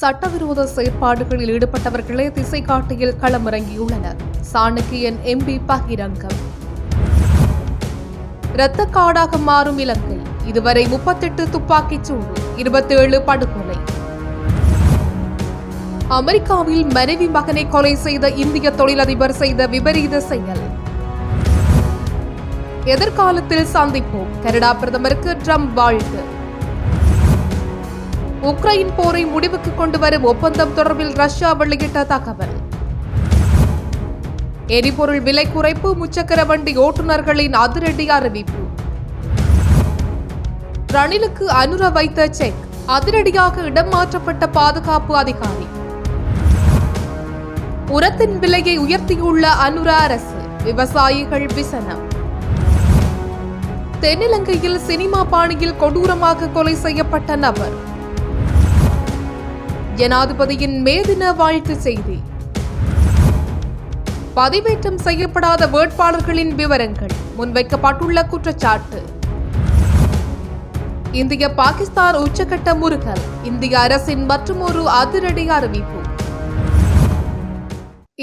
சட்டவிரோத செயற்பாடுகளில் ஈடுபட்டவர்களே திசை காட்டியில் களமிறங்கியுள்ளனர் சாணக்கியன் எம்பி பகிரங்கம். இரத்த காடாக மாறும் இலங்கை. இதுவரை முப்பத்தெட்டு துப்பாக்கிச் சூடு இருபத்தேழு படுகொலை. அமெரிக்காவில் மனைவி மகனை கொலை செய்த இந்திய தொழிலதிபர் செய்த விபரீத செயல். எதிர்காலத்தில் சந்திப்போம். கனடா பிரதமருக்கு ட்ரம்ப் வாழ்த்து. உக்ரைன் போரை முடிவுக்கு கொண்டு வரும் ஒப்பந்தம் தொடர்பில் ரஷ்யா வெளியிட்ட தகவல். எரிபொருள் விலை குறைப்பு முச்சக்கர வண்டி ஓட்டுநர்களின் அதிரடி அறிவிப்பு. ரணிலுக்கு அனுர வைத்த செக் அதிரடியாக இடம் மாற்றப்பட்ட பாதுகாப்பு அதிகாரி. உரத்தின் விலையை உயர்த்தியுள்ள அனுர அரசு விவசாயிகள் விசனம். தென்னிலங்கையில் சினிமா பாணியில் கொடூரமாக கொலை செய்யப்பட்ட நபர். ஜனாதிபதியின் மேதின வாழ்த்து செய்தி. பதிவேற்றம் செய்யப்படாத வேட்பாளர்களின் விவரங்கள். முன்வைக்கப்பட்டுள்ள குற்றச்சாட்டு. இந்திய பாகிஸ்தான் உச்சகட்ட முறுகல். இந்திய அரசின் மற்றுமொரு அதிரடி அறிவிப்பு.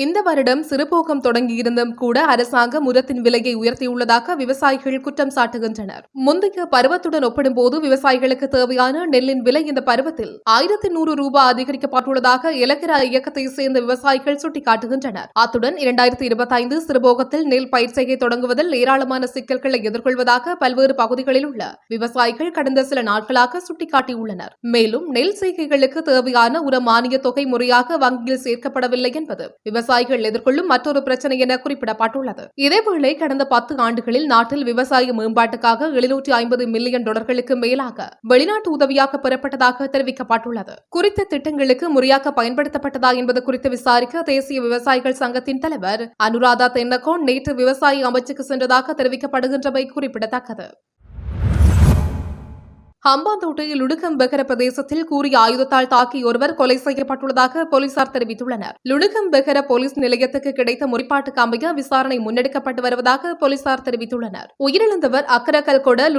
இந்த வருடம் சிறுபோகம் தொடங்கியிருந்தும் கூட அரசாங்கம் உரத்தின் விலையை உயர்த்தியுள்ளதாக விவசாயிகள் குற்றம் சாட்டுகின்றனர். முந்தைய பருவத்துடன் ஒப்பிடும்போது விவசாயிகளுக்கு தேவையான நெல்லின் விலை இந்த பருவத்தில் ஆயிரத்தி நூறு ரூபாய் அதிகரிக்கப்பட்டுள்ளதாக இலக்கிற இயக்கத்தை சேர்ந்த விவசாயிகள் சுட்டிக்காட்டுகின்றனர். அத்துடன் இரண்டாயிரத்தி இருபத்தைந்து சிறுபோகத்தில் நெல் பயிர் செய்கை தொடங்குவதில் ஏராளமான சிக்கல்களை எதிர்கொள்வதாக பல்வேறு பகுதிகளில் உள்ள விவசாயிகள் கடந்த சில நாட்களாக சுட்டிக்காட்டியுள்ளனர். மேலும் நெல் செய்கைகளுக்கு தேவையான உர மானிய தொகை முறையாக வங்கியில் சேர்க்கப்படவில்லை என்பது விவசாயிகள் எதிர்கொள்ளும் மற்றொரு பிரச்சனை என குறிப்பிடப்பட்டுள்ளது. இதேவேளை கடந்த பத்து ஆண்டுகளில் நாட்டில் விவசாய மேம்பாட்டுக்காக எழுநூற்றி ஐம்பது மில்லியன் டாலர்களுக்கு மேலாக வெளிநாட்டு உதவியாக பெறப்பட்டதாக தெரிவிக்கப்பட்டுள்ளது. குறித்த திட்டங்களுக்கு முறையாக பயன்படுத்தப்பட்டதா என்பது குறித்து விசாரிக்க தேசிய விவசாயிகள் சங்கத்தின் தலைவர் அனுராதா தென்னகோன் நேற்று விவசாய அமைச்சுக்கு சென்றதாக தெரிவிக்கப்படுகின்றமை குறிப்பிடத்தக்கது. ஹம்பாந்தோட்டை லுடுகம்பெகர பிரதேசத்தில் கூறிய ஆயுதத்தால் தாக்கி ஒருவர் கொலை செய்யப்பட்டுள்ளதாக போலீசார் தெரிவித்துள்ளனர். லுடுகம்பெகர போலீஸ் நிலையத்துக்கு கிடைத்த முறைப்பாட்டுக்கு அமைய விசாரணை முன்னெடுக்கப்பட்டு வருவதாக போலீசார் தெரிவித்துள்ளனர். உயிரிழந்தவர் அக்கரக்கல் கொட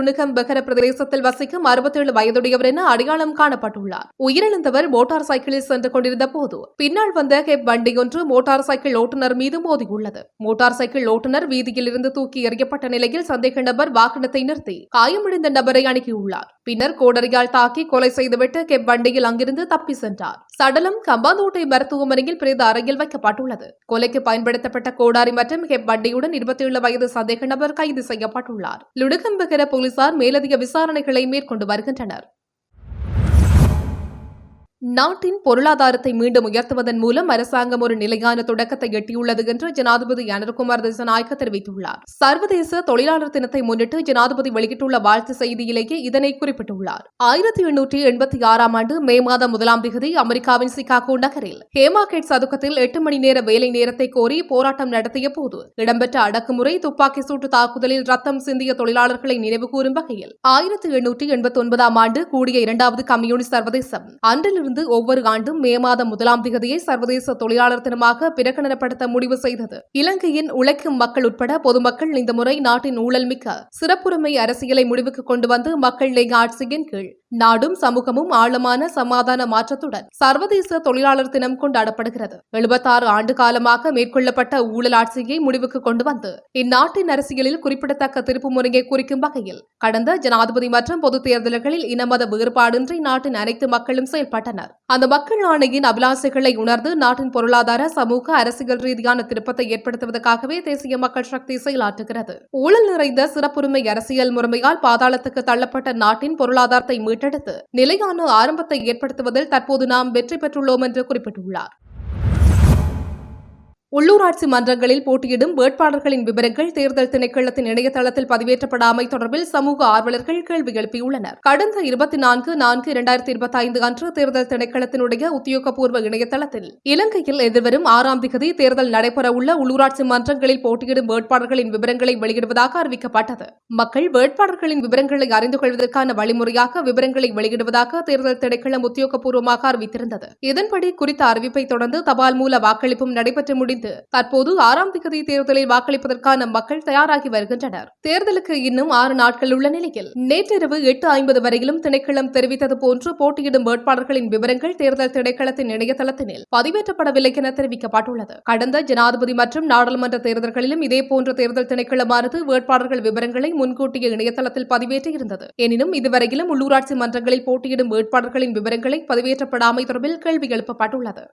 பிரதேசத்தில் வசிக்கும் அறுபத்தேழு வயதுடையவர் என அடையாளம் காணப்பட்டுள்ளார். உயிரிழந்தவர் மோட்டார் சைக்கிளில் சென்று கொண்டிருந்த போது பின்னால் வந்த ஹெப் வண்டியொன்று மோட்டார் சைக்கிள் ஓட்டுநர் மீது மோதியுள்ளது. மோட்டார் சைக்கிள் ஓட்டுநர் வீதியில் இருந்து தூக்கி எறியப்பட்ட நிலையில் சந்தேக நபர் வாகனத்தை நிறுத்தி காயமடைந்த நபரை அணுகியுள்ளார். பின்னர் கோடரியால் தாக்கி கொலை செய்துவிட்டு கெப் வண்டியில் அங்கிருந்து தப்பி சென்றார். சடலம் கம்பாந்தோட்டை மருத்துவமனையில் பிரேத அறையில் வைக்கப்பட்டுள்ளது. கொலைக்கு பயன்படுத்தப்பட்ட கோடாரி மற்றும் கெப் வண்டியுடன் இருபத்தி ஏழு வயது சந்தேக நபர் கைது செய்யப்பட்டுள்ளார். லுடுகம்பெகர போலீசார் மேலதிக விசாரணைகளை மேற்கொண்டு வருகின்றனர். நாட்டின் பொருளாதாரத்தை மீண்டும் உயர்த்துவதன் மூலம் அரசாங்கம் ஒரு நிலையான தொடக்கத்தை எட்டியுள்ளது என்று ஜனாதிபதி அனர்குமார் திசநாயக்க தெரிவித்துள்ளார். சர்வதேச தொழிலாளர் தினத்தை முன்னிட்டு ஜனாதிபதி வெளியிட்டுள்ள வாழ்த்து செய்தியிலேயே இதனை குறிப்பிட்டுள்ளார். ஆயிரத்தி எண்ணூற்றி எண்பத்தி ஆறாம் ஆண்டு மே மாதம் முதலாம் திகதி அமெரிக்காவின் சிகாகோ நகரில் ஹேமாகேட் சதுக்கத்தில் எட்டு மணி நேர வேலை நேரத்தை கோரி போராட்டம் நடத்திய போது இடம்பெற்ற அடக்குமுறை துப்பாக்கி சூட்டு தாக்குதலில் ரத்தம் சிந்திய தொழிலாளர்களை நினைவுகூரும் வகையில் ஆயிரத்தி எண்ணூற்றி எண்பத்தி ஒன்பதாம் ஆண்டு கூடிய இரண்டாவது கம்யூனிஸ்ட் சர்வதேசம் அன்றிலிருந்து இருந்து ஒவ்வொரு ஆண்டும் மே மாதம் முதலாம் திகதியை சர்வதேச தொழிலாளர் தினமாக பிரகடனப்படுத்த முடிவு செய்தது. இலங்கையின் உழைக்கும் மக்கள் உட்பட பொதுமக்கள் இந்த முறை நாட்டின் ஊழல் மிக்க சிறப்புரிமை அரசியலை முடிவுக்கு கொண்டு வந்து மக்கள் லேக ஆட்சியின் கீழ் நாடும் சமூகமும் ஆழமான சமாதான மாற்றத்துடன் சர்வதேச தொழிலாளர் தினம் கொண்டாடப்படுகிறது. எழுபத்தாறு ஆண்டு காலமாக மேற்கொள்ளப்பட்ட ஊழல் ஆட்சியை முடிவுக்கு கொண்டு வந்து இந்நாட்டின் அரசியலில் குறிப்பிடத்தக்க திருப்பு முறையை குறிக்கும் வகையில் கடந்த ஜனாதிபதி மற்றும் பொதுத் தேர்தல்களில் இனமத வேறுபாடின்றி நாட்டின் அனைத்து மக்களும் செயல்பட்டனர். அந்த மக்கள் ஆணையின் அபிலாசைகளை உணர்ந்து நாட்டின் பொருளாதார சமூக அரசியல் ரீதியான திருப்பத்தை ஏற்படுத்துவதற்காகவே தேசிய மக்கள் சக்தி செயலாற்றுகிறது. ஊழல் நிறைந்த சிறப்புரிமை அரசியல் முறைமையால் பாதாளத்துக்கு தள்ளப்பட்ட நாட்டின் பொருளாதாரத்தை மீட்டெடுத்து நிலையான ஆரம்பத்தை ஏற்படுத்துவதில் தற்போது நாம் வெற்றி பெற்றுள்ளோம் என்று குறிப்பிட்டுள்ளார். உள்ளூராட்சி மன்றங்களில் போட்டியிடும் வேட்பாளர்களின் விவரங்கள் தேர்தல் திணைக்களத்தின் இணையதளத்தில் பதிவேற்றப்படாமை தொடர்பில் சமூக ஆர்வலர்கள் கேள்வி எழுப்பியுள்ளனர். கடந்த இருபத்தி நான்கு நான்கு இரண்டாயிரத்தி இருபத்தி ஐந்து அன்று தேர்தல் திணைக்களத்தினுடைய உத்தியோகபூர்வ இணையதளத்தில் இலங்கையில் எதிர்வரும் ஆறாம் திகதி தேர்தல் நடைபெறவுள்ள உள்ளூராட்சி மன்றங்களில் போட்டியிடும் வேட்பாளர்களின் விவரங்களை வெளியிடுவதாக அறிவிக்கப்பட்டது. மக்கள் வேட்பாளர்களின் விவரங்களை அறிந்து கொள்வதற்கான வழிமுறையாக விவரங்களை வெளியிடுவதாக தேர்தல் திணைக்களம் உத்தியோகபூர்வமாக அறிவித்திருந்தது. இதன்படி குறித்த அறிவிப்பை தொடர்ந்து தபால் மூல வாக்களிப்பும் நடைபெற்று முடிந்தது. முடிந்து தற்போது ஆறாம் திகதி தேர்தலில் வாக்களிப்பதற்கான மக்கள் தயாராகி வருகின்றனர். தேர்தலுக்கு இன்னும் ஆறு நாட்கள் உள்ள நிலையில் நேற்றிரவு எட்டு ஐம்பது வரையிலும் திணைக்களம் தெரிவித்தது போன்று போட்டியிடும் வேட்பாளர்களின் விவரங்கள் தேர்தல் திணைக்களத்தின் இணையதளத்தினில் பதிவேற்றப்படவில்லை என தெரிவிக்கப்பட்டுள்ளது. கடந்த ஜனாதிபதி மற்றும் நாடாளுமன்ற தேர்தல்களிலும் இதேபோன்ற தேர்தல் திணைக்களமானது வேட்பாளர்கள் விவரங்களை முன்கூட்டிய இணையதளத்தில் பதிவேற்றியிருந்தது. எனினும் இதுவரையிலும் உள்ளூராட்சி மன்றங்களில் போட்டியிடும் வேட்பாளர்களின் விவரங்களை பதிவேற்றப்படாமை தொடர்பில் கேள்வி எழுப்பப்பட்டுள்ளது.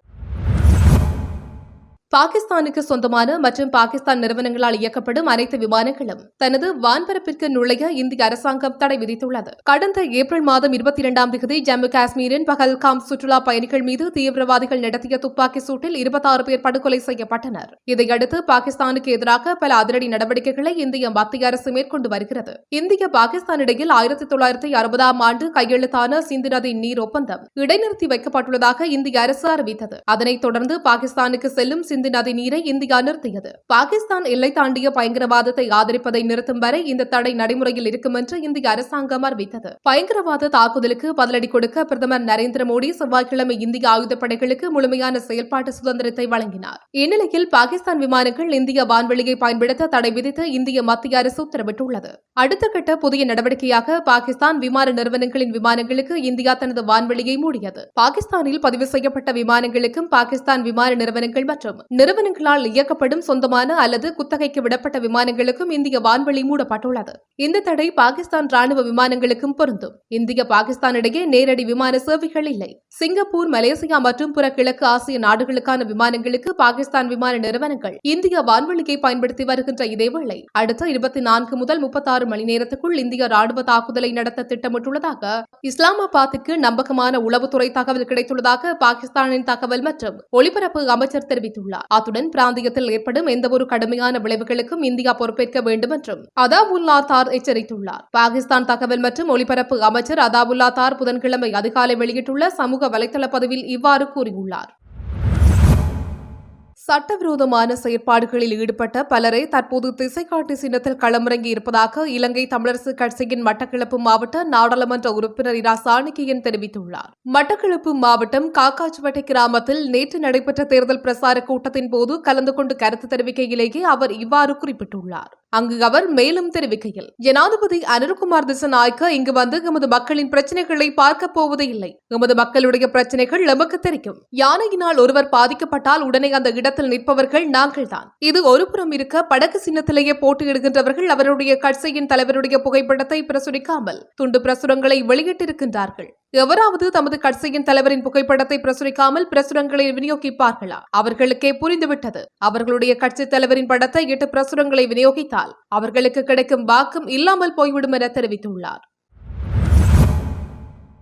பாகிஸ்தானுக்கு சொந்தமான மற்றும் பாகிஸ்தான் நிறுவனங்களால் இயக்கப்படும் அனைத்து விமானங்களும் தனது வான்பரப்பிற்கு நுழைய இந்திய அரசாங்கம் தடை விதித்துள்ளது. கடந்த ஏப்ரல் மாதம் இருபத்தி இரண்டாம் தேதி ஜம்மு காஷ்மீரின் பகல்காம் சுற்றுலா பயணிகள் மீது தீவிரவாதிகள் நடத்திய துப்பாக்கி சூட்டில் இருபத்தாறு பேர் படுகொலை செய்யப்பட்டனர். இதையடுத்து பாகிஸ்தானுக்கு எதிராக பல அதிரடி நடவடிக்கைகளை இந்திய மத்திய அரசு மேற்கொண்டு வருகிறது. இந்திய பாகிஸ்தான் இடையில் ஆயிரத்தி தொள்ளாயிரத்தி அறுபதாம் ஆண்டு கையெழுத்தான சிந்து நதி நீர் ஒப்பந்தம் இடைநிறுத்தி வைக்கப்பட்டுள்ளதாக இந்திய அரசு அறிவித்தது. அதனைத் தொடர்ந்து பாகிஸ்தானுக்கு செல்லும் சிந்து நதி நீரை இந்தியா நிறுத்தியது. பாகிஸ்தான் எல்லை தாண்டிய பயங்கரவாதத்தை ஆதரிப்பதை நிறுத்தும் வரை இந்த தடை நடைமுறையில் இருக்கும் என்று இந்திய அரசாங்கம் அறிவித்தது. பயங்கரவாத தாக்குதலுக்கு பதிலடி கொடுக்க பிரதமர் நரேந்திர மோடி செவ்வாய்க்கிழமை இந்திய ஆயுதப்படைகளுக்கு முழுமையான செயல்பாட்டு சுதந்திரத்தை வழங்கினார். இந்நிலையில் பாகிஸ்தான் விமானங்கள் இந்திய வான்வெளியை பயன்படுத்த தடை விதித்து இந்திய மத்திய அரசு உத்தரவிட்டுள்ளது. அடுத்த கட்ட புதிய நடவடிக்கையாக பாகிஸ்தான் விமான நிறுவனங்களின் விமானங்களுக்கு இந்தியா தனது வான்வெளியை மூடியது. பாகிஸ்தானில் பதிவு செய்யப்பட்ட விமானங்களுக்கும் பாகிஸ்தான் விமான நிறுவனங்கள் மற்றும் நிறுவனங்களால் இயக்கப்படும் சொந்தமான அல்லது குத்தகைக்கு விடப்பட்ட விமானங்களுக்கும் இந்திய வான்வெளி மூடப்பட்டுள்ளது. இந்த தடை பாகிஸ்தான் ராணுவ விமானங்களுக்கும் பொருந்தும். இந்திய பாகிஸ்தான் இடையே நேரடி விமான சேவைகள் இல்லை. சிங்கப்பூர் மலேசியா மற்றும் புற கிழக்கு ஆசிய நாடுகளுக்கான விமானங்களுக்கு பாகிஸ்தான் விமான நிறுவனங்கள் இந்திய வான்வெளியை பயன்படுத்தி வருகின்ற இதேவேளை அடுத்த இருபத்தி நான்கு முதல் முப்பத்தாறு மணி நேரத்துக்குள் இந்திய ராணுவ தாக்குதலை நடத்த திட்டமிட்டுள்ளதாக இஸ்லாமாபாத்துக்கு நம்பகமான உளவுத்துறை தகவல் கிடைத்துள்ளதாக பாகிஸ்தானின் தகவல் மற்றும் ஒலிபரப்பு அமைச்சர் தெரிவித்துள்ளார். அத்துடன் பிராந்தியத்தில் ஏற்படும் எந்தவொரு கடுமையான விளைவுகளுக்கும் இந்தியா பொறுப்பேற்க வேண்டும் என்றும் அதாவுல்லா தார் எச்சரித்துள்ளார். பாகிஸ்தான் தகவல் மற்றும் ஒலிபரப்பு அமைச்சர் அதாவுல்லா தார் புதன்கிழமை அதிகாலை வெளியிட்டுள்ள சமூக வலைதள பதிவில் இவ்வாறு கூறியுள்ளார். சட்டவிரோதமான செயற்பாடுகளில் ஈடுபட்ட பலரை தற்போது திசைக்காட்டி சின்னத்தில் களமிறங்கி இருப்பதாக இலங்கை தமிழரசு கட்சியின் மட்டக்களப்பு மாவட்ட நாடாளுமன்ற உறுப்பினர் இரா. சாணக்கியன் தெரிவித்துள்ளார். மட்டக்களப்பு மாவட்டம் காக்காச்சுவட்டை கிராமத்தில் நேற்று நடைபெற்ற தேர்தல் பிரசார கூட்டத்தின் போது கலந்து கொண்டு கருத்து தெரிவிக்கையிலேயே அவர் இவ்வாறு குறிப்பிட்டுள்ளார். அங்கு அவர் மேலும் தெரிவிக்கையில் ஜனாதிபதி அனுர்குமார் திசநாயக்க இங்கு வந்து எமது மக்களின் பிரச்சனைகளை பார்க்க போவதே இல்லை. எமது மக்களுடைய பிரச்சனைகள் நமக்கு தெரியும். யானையினால் ஒருவர் பாதிக்கப்பட்டால் உடனே அந்த இடத்தில் நிற்பவர்கள் நாங்கள்தான் இது ஒருபுறம் இருக்க படகு சின்னத்திலேயே போட்டியிடுகின்றவர்கள் அவருடைய கட்சியின் தலைவருடைய புகைப்படத்தை பிரசுரிக்காமல் துண்டு பிரசுரங்களை வெளியிட்டிருக்கின்றார்கள். எவராவது தமது கட்சியின் தலைவரின் புகைப்படத்தை பிரசுரிக்காமல் பிரசுரங்களை விநியோகிப்பார்களா? அவர்களுக்கே புரிந்துவிட்டது. அவர்களுடைய கட்சி தலைவரின் படத்தை எட்டு பிரசுரங்களை விநியோகித்தார். இருப்பதால் அவர்களுக்கு கிடைக்கும் வாக்கும் இல்லாமல் போய்விடும் என தெரிவித்துள்ளார்.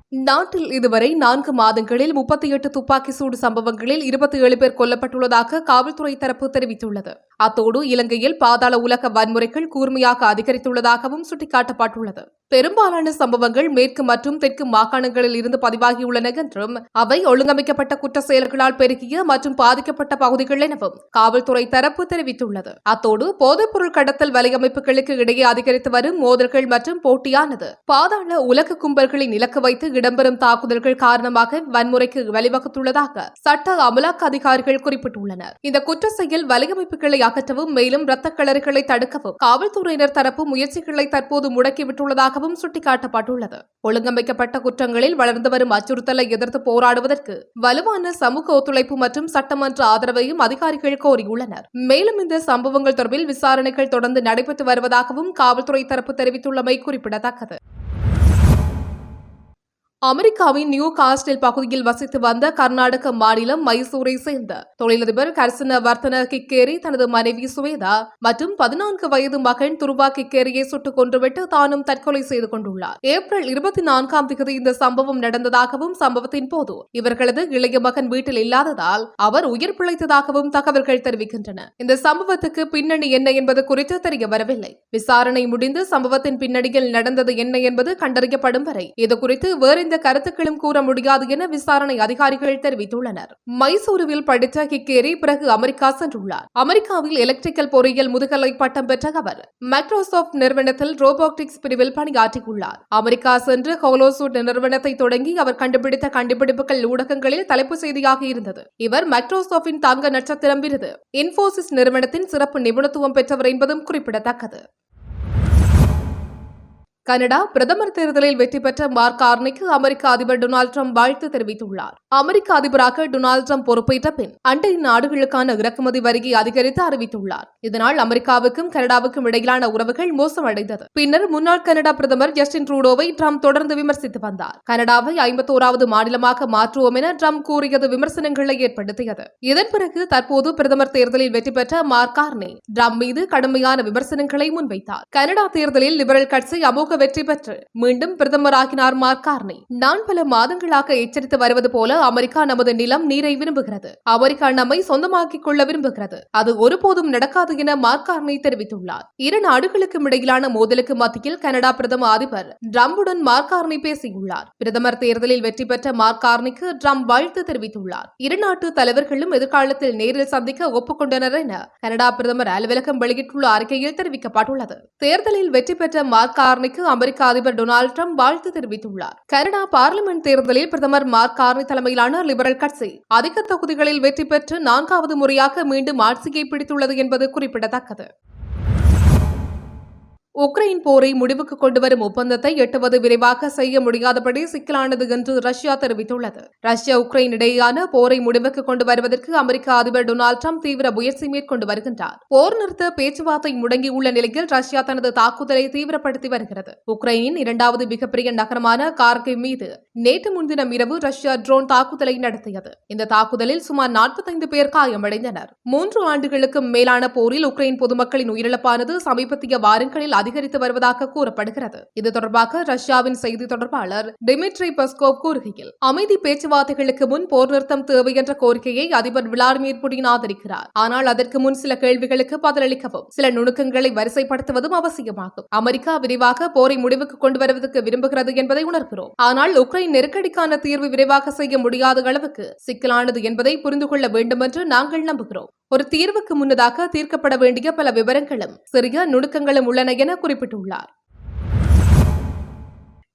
நாட்டில் இதுவரை நான்கு மாதங்களில் முப்பத்தி எட்டு துப்பாக்கி சூடு சம்பவங்களில் இருபத்தி ஏழு பேர் கொல்லப்பட்டுள்ளதாக காவல்துறை தரப்பு தெரிவித்துள்ளது. அத்தோடு இலங்கையில் பாதாள உலக வன்முறைகள் கூர்மையாக அதிகரித்துள்ளதாகவும் சுட்டிக்காட்டப்பட்டுள்ளது. பெரும்பாலான சம்பவங்கள் மேற்கு மற்றும் தெற்கு மாகாணங்களில் இருந்து பதிவாகியுள்ளன என்றும் அவை ஒழுங்கமைக்கப்பட்ட குற்ற செயல்களால் பெருகிய மற்றும் பாதிக்கப்பட்ட பகுதிகள் எனவும் காவல்துறை தரப்பு தெரிவித்துள்ளது. அத்தோடு போதைப்பொருள் கடத்தல் வலையமைப்புகளுக்கு இடையே அதிகரித்து வரும் மோதல்கள் மற்றும் போட்டியானது பாதாள உலக கும்பல்களை இலக்கு வைத்து இடம்பெறும் தாக்குதல்கள் காரணமாக வன்முறைக்கு வழிவகுத்துள்ளதாக சட்ட அமலாக்க அதிகாரிகள் குறிப்பிட்டுள்ளனர். இந்த குற்ற செயல் வலையமைப்புகளை அகற்றவும் மேலும் இரத்தக்களறுகளை தடுக்கவும் காவல்துறையினர் தரப்பு முயற்சிகளை தற்போது முடக்கிவிட்டுள்ளதாகவும் சுட்டிக்காட்டப்பட்டுள்ளது. ஒழுங்கமைக்கப்பட்ட குற்றங்களில் வளர்ந்து வரும் அச்சுறுத்தலை எதிர்த்து போராடுவதற்கு வலுவான சமூக ஒத்துழைப்பு மற்றும் சட்டமன்ற ஆதரவையும் அதிகாரிகள் கோரியுள்ளனர். மேலும் இந்த சம்பவங்கள் தொடர்பில் விசாரணைகள் தொடர்ந்து நடைபெற்று வருவதாகவும் காவல்துறை தரப்பு தெரிவித்துள்ளமை குறிப்பிடத்தக்கது. அமெரிக்காவின் நியூ காஸ்டில் பகுதியில் வசித்து வந்த கர்நாடக மாநிலம் மைசூரை சேர்ந்த தொழிலதிபர் கர்சன வர்த்தன கிக்கேரி தனது மனைவி சுவேதா மற்றும் பதினான்கு வயது மகன் துருவா கிக்கேரியை சுட்டுக் கொன்றுவிட்டு தானும் தற்கொலை செய்து கொண்டுள்ளார். ஏப்ரல் இருபத்தி நான்காம் தேதி இந்த சம்பவம் நடந்ததாகவும் சம்பவத்தின் போது இவர்களது இளைய மகன் வீட்டில் இல்லாததால் அவர் உயிர் பிழைத்ததாகவும் தகவல்கள் தெரிவிக்கின்றன. இந்த சம்பவத்துக்கு பின்னணி என்ன என்பது குறித்து தெரிய வரவில்லை. விசாரணை முடிந்து சம்பவத்தின் பின்னணியில் நடந்தது என்ன என்பது கண்டறியப்படும் வரை இது குறித்து வேறெந்த எந்த கருத்துக்களும் கூற முடியாது என விசாரணை அதிகாரிகள் தெரிவித்துள்ளனர். மைசூருவில் படித்த ஹிக்கேரி பிறகு அமெரிக்கா சென்றுள்ளார். அமெரிக்காவில் எலக்ட்ரிக்கல் பொறியியல் முதுகலை பட்டம் பெற்ற அவர் மைக்ரோசாப்ட் நிறுவனத்தில் ரோபோட்டிக்ஸ் பிரிவில் பணியாற்றியுள்ளார். அமெரிக்கா சென்று ஹோலோசூட் நிறுவனத்தை தொடங்கி அவர் கண்டுபிடித்த கண்டுபிடிப்புகள் ஊடகங்களில் தலைப்பு செய்தியாக இருந்தது. இவர் மைக்ரோசாப்டின் தங்க நட்சத்திரம் விருது. இன்போசிஸ் நிறுவனத்தின் சிறப்பு நிபுணத்துவம் பெற்றவர் என்பதும் குறிப்பிடத்தக்கது. கனடா பிரதமர் தேர்தலில் வெற்றி பெற்ற மார்க் கார்னிக்கு அமெரிக்க அதிபர் டொனால்டு ட்ரம்ப் வாழ்த்து தெரிவித்துள்ளார். அமெரிக்க அதிபராக டொனால்டு ட்ரம்ப் பொறுப்பேற்ற பின் அண்டை நாடுகளுக்கான இறக்குமதி வரியை அதிகரித்து அறிவித்துள்ளார். இதனால் அமெரிக்காவுக்கும் கனடாவுக்கும் இடையிலான உறவுகள் மோசமடைந்தது. பின்னர் முன்னாள் கனடா பிரதமர் ஜஸ்டின் ட்ரூடோவை ட்ரம்ப் தொடர்ந்து விமர்சித்து வந்தார். கனடாவை ஐம்பத்தோராவது மாநிலமாக மாற்றுவோம் என ட்ரம்ப் கூறியது விமர்சனங்களை ஏற்படுத்தியது. இதன் பிறகு தற்போது பிரதமர் தேர்தலில் வெற்றி பெற்ற மார்க் கார்னி ட்ரம்ப் மீது கடுமையான விமர்சனங்களை முன்வைத்தார். கனடா தேர்தலில் லிபரல் கட்சி அமோக வெற்றி பெற்று மீண்டும் பிரதமராகினார் மார்க் கார்னி. நான் பல மாதங்களாக எச்சரித்து வருவது போல அமெரிக்கா நமது நிலம் நீரை விரும்புகிறது. அமெரிக்கா நம்மை சொந்தமாக்கிக் கொள்ள விரும்புகிறது. அது ஒருபோதும் நடக்காது என மார்க் கார்னி தெரிவித்துள்ளார். இரு நாடுகளுக்கும் இடையிலான மோதலுக்கு மத்தியில் கனடா பிரதம அதிபர் டிரம்புடன் மார்க் கார்னி பேசியுள்ளார். பிரதமர் தேர்தலில் வெற்றி பெற்ற மார்க் கார்னிக்கு டிரம்ப் வாழ்த்து தெரிவித்துள்ளார். இரு நாட்டு தலைவர்களும் எதிர்காலத்தில் நேரில் சந்திக்க ஒப்புக்கொண்டனர் என கனடா பிரதமர் அலுவலகம் வெளியிட்டுள்ள அறிக்கையில் தெரிவிக்கப்பட்டுள்ளது. தேர்தலில் வெற்றி பெற்ற மார்க் கார்னிக்கு அமெரிக்க அதிபர் டொனால்டு ட்ரம்ப் வாழ்த்து தெரிவித்துள்ளார். கனடா பார்லிமெண்ட் தேர்தலில் பிரதமர் மார்க் கார்னி தலைமையிலான லிபரல் கட்சி அதிக தொகுதிகளில் வெற்றி பெற்று நான்காவது முறையாக மீண்டும் ஆட்சியை பிடித்துள்ளது என்பது குறிப்பிடத்தக்கது. உக்ரைன் போரை முடிவுக்கு கொண்டுவரும் ஒப்பந்தத்தை எட்டுவது விரைவாக செய்ய முடியாதபடி சிக்கலானது என்று ரஷ்யா தெரிவித்துள்ளது. ரஷ்யா உக்ரைன் இடையேயான போரை முடிவுக்கு கொண்டு வருவதற்கு அமெரிக்க அதிபர் டொனால்டு ட்ரம்ப் தீவிர முயற்சி மேற்கொண்டு வருகின்றார். போர் நிறுத்த பேச்சுவார்த்தை முடங்கியுள்ள நிலையில் ரஷ்யா தனது தாக்குதலை தீவிரப்படுத்தி வருகிறது. உக்ரைனின் இரண்டாவது மிகப்பெரிய நகரமான கார்கிவ் மீது நேற்று முன்தினம் இரவு ரஷ்யா ட்ரோன் தாக்குதலை நடத்தியது. இந்த தாக்குதலில் சுமார் நாற்பத்தைந்து பேர் காயமடைந்தனர். மூன்று ஆண்டுகளுக்கும் மேலான போரில் உக்ரைன் பொதுமக்களின் உயிரிழப்பானது சமீபத்திய வாரங்களில் அதிகரித்து வருவதாக கூறப்படுகிறது. இது தொடர்பாக ரஷ்யாவின் செய்தி தொடர்பாளர் டிமிட்ரி பஸ்கோவ் கூறுகையில் அமைதி பேச்சுவார்த்தைகளுக்கு முன் போர் நிறுத்தம் தேவை என்ற கோரிக்கையை அதிபர் விளாடிமிர் புடின் ஆதரிக்கிறார். ஆனால் அதற்கு முன் சில கேள்விகளுக்கு பதிலளிக்கவும் சில நுணுக்கங்களை வரிசைப்படுத்துவதும் அவசியமாகும். அமெரிக்கா விரைவாக போரை முடிவுக்கு கொண்டு வருவதற்கு விரும்புகிறது என்பதை உணர்கிறோம். ஆனால் உக்ரைன் நெருக்கடிக்கான தீர்வு விரைவாக செய்ய முடியாத அளவுக்கு சிக்கலானது என்பதை புரிந்து கொள்ள வேண்டும் என்று நாங்கள் நம்புகிறோம். ஒரு தீர்வுக்கு முன்னதாக தீர்க்கப்பட வேண்டிய பல விவரங்களும் சிறிய நுணுக்கங்களும் உள்ளன என குறிப்பிட்டுள்ளார்.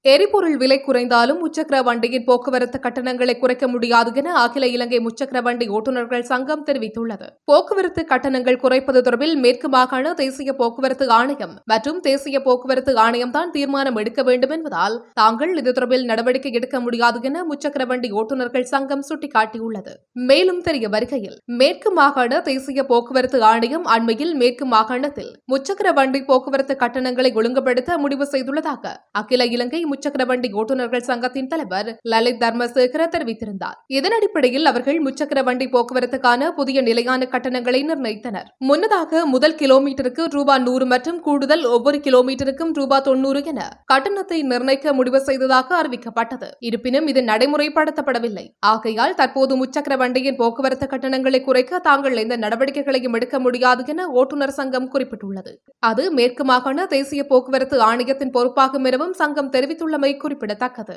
எரிபொருள் விலை குறைந்தாலும் முச்சக்கர வண்டியின் போக்குவரத்து கட்டணங்களை குறைக்க முடியாது என அகில இலங்கை முச்சக்கர வண்டி ஓட்டுநர்கள் சங்கம் தெரிவித்துள்ளது. போக்குவரத்து கட்டணங்கள் குறைப்பது தொடர்பில் மேற்கு மாகாண தேசிய போக்குவரத்து ஆணையம் மற்றும் தேசிய போக்குவரத்து ஆணையம் தான் தீர்மானம் எடுக்க வேண்டும் என்பதால் தாங்கள் இது தொடர்பில் நடவடிக்கை எடுக்க முடியாது என முச்சக்கர வண்டி ஓட்டுநர்கள் சங்கம் சுட்டிக்காட்டியுள்ளது. மேலும் தெரிய வருகையில் மேற்கு மாகாண தேசிய போக்குவரத்து ஆணையம் அண்மையில் மேற்கு மாகாணத்தில் முச்சக்கர வண்டி போக்குவரத்து கட்டணங்களை ஒழுங்குபடுத்த முடிவு செய்துள்ளதாக அகில இலங்கை முச்சக்கர வண்டி ஓட்டுநர்கள் சங்கத்தின் தலைவர் லலித் தர்மசேகர தெரிவித்திருந்தார். இதன் அடிப்படையில் அவர்கள் முச்சக்கர வண்டி போக்குவரத்துக்கான புதிய நிலையான கட்டணங்களை நிர்ணயித்தனர். முன்னதாக முதல் கிலோமீட்டருக்கு ரூபாய் நூறு மற்றும் கூடுதல் ஒவ்வொரு கிலோமீட்டருக்கும் ரூபாய் தொன்னூறு என கட்டணத்தை நிர்ணயிக்க முடிவு செய்ததாக அறிவிக்கப்பட்டது. இருப்பினும் இது நடைமுறைப்படுத்தப்படவில்லை. ஆகையால் தற்போது முச்சக்கர வண்டியின் போக்குவரத்து கட்டணங்களை குறைக்க தாங்கள் எந்த நடவடிக்கைகளையும் எடுக்க முடியாது என ஓட்டுநர் சங்கம் குறிப்பிட்டுள்ளது. அது மேற்கு மாகாண தேசிய போக்குவரத்து ஆணையத்தின் பொறுப்பாகும் எனவும் சங்கம் தெரிவித்து தெரிவித்துள்ளமை குறிப்பிடத்தக்கது.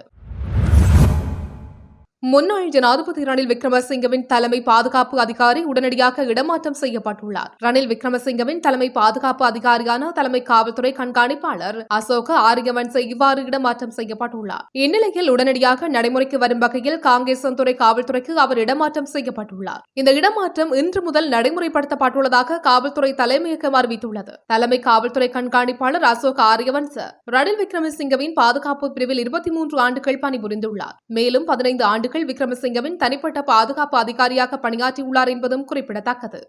முன்னாள் ஜனாதிபதி ரணில் விக்ரமசிங்கவின் தலைமை பாதுகாப்பு அதிகாரி உடனடியாக இடமாற்றம் செய்யப்பட்டுள்ளார். ரணில் விக்ரமசிங்கவின் தலைமை பாதுகாப்பு அதிகாரியான தலைமை காவல்துறை கண்காணிப்பாளர் அசோக ஆரியவன்சை இவ்வாறு இடமாற்றம் செய்யப்பட்டுள்ளார். இந்நிலையில் உடனடியாக நடைமுறைக்கு வரும் வகையில் காங்கேசன்துறை காவல்துறைக்கு அவர் இடமாற்றம் செய்யப்பட்டுள்ளார். இந்த இடமாற்றம் இன்று முதல் நடைமுறைப்படுத்தப்பட்டுள்ளதாக காவல்துறை தலைமையகம் அறிவித்துள்ளது. தலைமை காவல்துறை கண்காணிப்பாளர் அசோக ஆரியவன்ச ரணில் விக்ரமசிங்கவின் பாதுகாப்பு பிரிவில் இருபத்தி மூன்று ஆண்டுகள் பணிபுரிந்துள்ளார். மேலும் பதினைந்து ஆண்டு ஆண்டுகள் விக்ரமசிங்கவின் தனிப்பட்ட பாதுகாப்பு அதிகாரியாக பணியாற்றியுள்ளார் என்பதும் குறிப்பிடத்தக்கது.